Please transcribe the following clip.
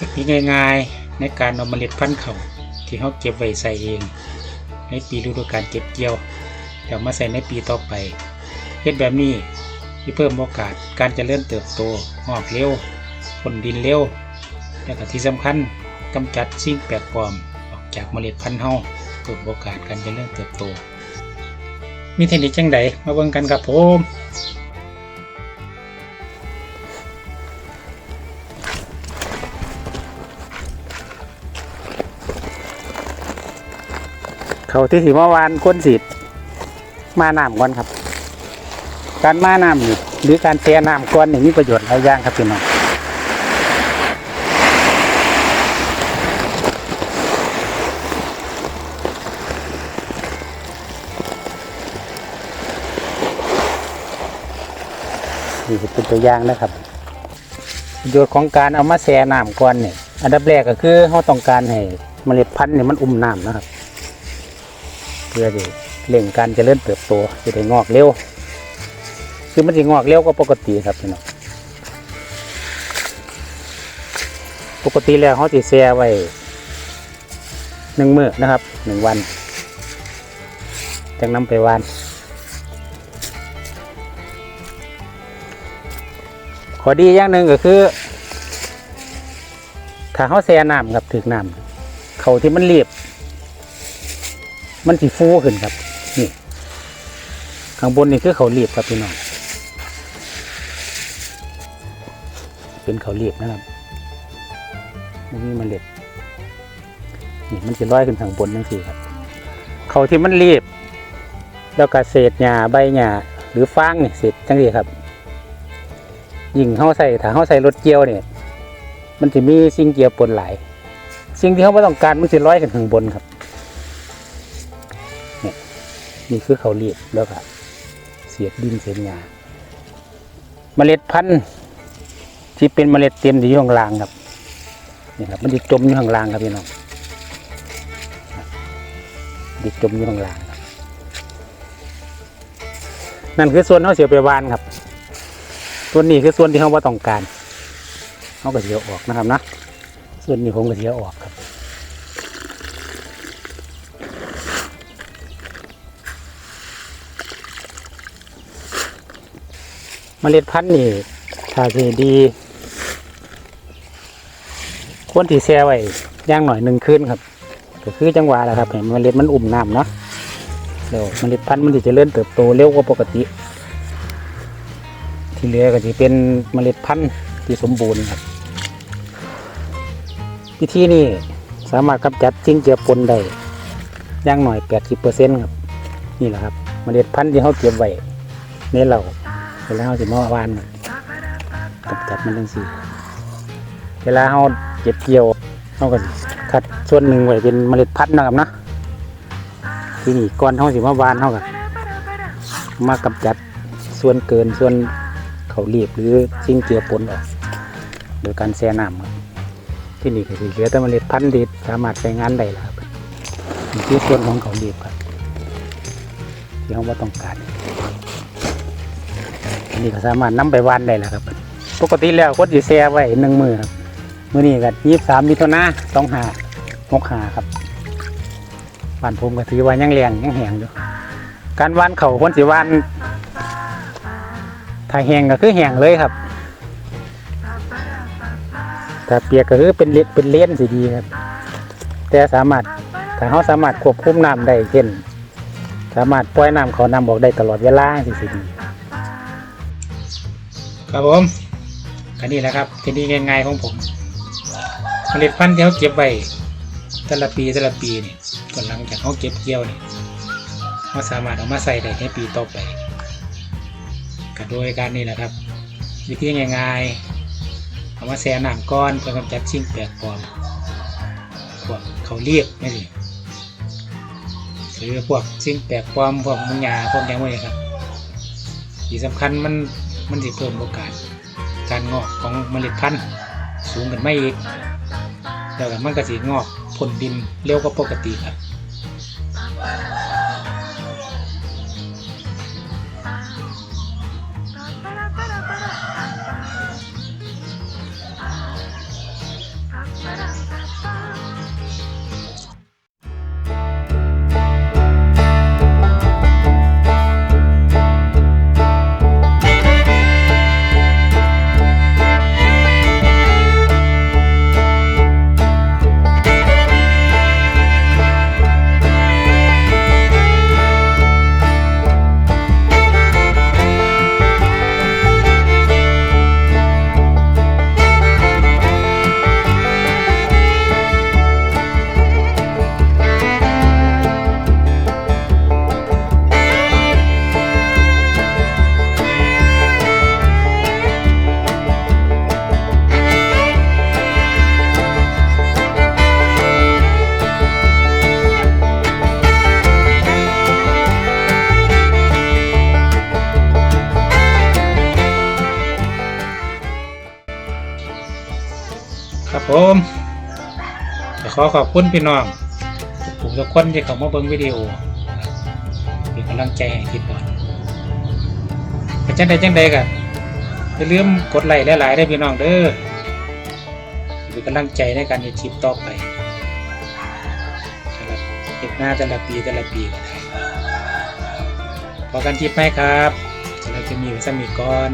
เทคนิคง่ายๆ ในการเอาเมล็ดพันธุ์เขาที่เขาเก็บไว้ใส่เอง ในปีฤดูกาลเก็บเกี่ยวแล้วมาใส่ในปีต่อไปเฮ็ดแบบนี้ที่เพิ่มโอกาสการเจริญเติบโตงอกเร็วผลดินเร็วและก็ที่สำคัญกำจัดสิ่งแปลกปลอมออกจากเมล็ดพันธุ์เฮาเพิ่มโอกาสการเจริญเติบโต มีเทคนิคจังไดมาเบิ่งกันครับผม เขาที่สีมาวานก้นสีมาน้ำก่อนครับ การมาน้ำหรือการแช่น้ำก่อนนี่มีประโยชน์หลายอย่างครับพี่น้องนี่เป็นตัวอย่างนะครับประโยชน์ของการเอามาแช่น้ำก่อนเนี่ยอันดับแรกก็คือเราต้องการให้เมล็ดพันธุ์เนี่ยมันอุ่มน้ำนะครับ เพื่อที่เร่งการเจริญเติบโตจะได้งอกเร็ว คือมันจะงอกเร็วกว่าปกติครับพี่น้องปกติแล้วเขาจะแช่ไว้หนึ่งมื้อนะครับหนึ่งวันจังนำไปวานขอดีอย่างหนึ่งก็คือ ถ้าเขาแช่น้ำครับถึกน้ำเขาที่มันเรียบ มันสีฟูขึ้นครับ นี่ ข้างบนนี่คือเขาเรียบครับพี่น้อง เป็นเขาเรียบนะครับมันมีเมล็ดนี่มันจะลอยขึ้นทางบนนั่นสิครับ เขาที่มันเรียบแล้วก็เศษหญ้าใบหญ้าหรือฟางนี่เศษจังสีครับ ยิ่งเขาใส่ถ้าเขาใส่รถเกี่ยวเนี่ยมันจะมีสิ่งเกี่ยวปนหลาย สิ่งที่เขาไม่ต้องการมันจะลอยขึ้นทางบนครับ นี่คือเขาเรียบแล้วก็เสียดดินเสียดหญ้าเมล็ดพันธุ์ที่เป็นเมล็ดเต็มอยู่ข้างล่างครับนี่ครับมันจะจมอยู่ข้างล่างครับพี่น้องจะจมอยู่ข้างล่างนั่นคือส่วนเขาเสียไปวานครับ ส่วนนี้คือส่วนที่เขาว่าต้องการเขาก็เสียออกนะครับนะส่วนนี้ผมก็เสียออกครับ เมล็ดพันธุ์นี่ถ้าสิดี ควรที่แช่ไว้ย่างหน่อยหนึ่งคืนครับก็คือจังหวะแหละครับให้เมล็ดมันอุ่มน้ำเนาะเดี๋ยวเมล็ดพันธุ์มันจะเจริญเติบโตเร็วกว่าปกติ ที่เหลือก็จะเป็นเมล็ดพันธุ์ที่สมบูรณ์ครับวิธีนี้สามารถกำจัดจิ้งเจือปนได้ย่างหน่อย 80%ครับนี่แหละครับเมล็ดพันธุ์ที่เขาเก็บไว้ในเหล่า เวลาเราจะมาวานมันกำจัดมันทั้งสี่เวลาเราเก็บเกี่ยวเราก็คัดส่วนหนึ่งไว้เป็นเมล็ดพันธุ์นะครับนะที่นี่ก่อนเราสิมาวานเราก็มากำจัดส่วนเกินส่วนเขาเรียบหรือสิ่งเจือปนออกโดยการแช่น้ำครับที่นี่ก็สิเหลือแต่เมล็ดพันธุ์ที่สามารถใช้งานได้แล้วครับนี่คือส่วนของเขาเรียบครับที่เราว่าต้องการ นนี้ก็สามารถนำไปวานได้แล้วครับ ปกติแล้วคนจะแช่ไว้หนึ่งมือครับมือนี้ก็ยี่สามมิถุนาต้องหาหกหาครับบ้านผมก็ถือว่ายังแรงยังแหงอยู่ การวานเขาคนสิวานถ้าแหงก็คือแหงเลยครับถ้าเปียกก็คือเป็นเลนเป็นเลนสิดีครับ แต่สามารถถ้าเขาสามารถควบคุมน้ำได้เช่น สามารถปล่อยน้ำเขาน้ำบอกได้ตลอดเวลาสิสิดี ครับผมก็นี่แหละครับเทคนิคง่ายๆของผมเมล็ดพันธุ์ที่เขาเก็บไว้แต่ละปีแต่ละปีเนี่ยก่อนหลังจากเขาเก็บเกี่ยวเนี่ยเขาสามารถเอามาใส่ได้ในปีต่อไปก็โดยการนี่แหละครับ วิธีง่ายๆเอามาแช่น้ำก้อนเพื่อกำจัดสิ่งแปลกปลอมพวกเขาเรียกไม่สิหรือพวกสิ่งแปลกปลอมพวกมังยาพวกอย่างพวกนี้ครับที่สำคัญมัน มันจะเพิ่มโอกาส การงอกของเมล็ดพันธุ์สูงขึ้นไม่อีกแล้วก็มันก็สีงอกผลดินเร็วกว่าปกติครับ ครับผมขอขอบคุณพี่น้องทุกทุกคนที่เข้ามาเบิ่งวิดีโอเป็นกำลังใจให้ทิดบอลก็จังใดจังใดกันอย่าลืมกดไลค์หลายๆได้พี่น้องเด้อเป็นกำลังใจในการเฮ็ดคลิปต่อไปสำหรับเฮ็ดหน้าแต่ละปีแต่ละปีก็ได้พอกันทิปไหมครับสำหรับจะมีไว้สมีก่อน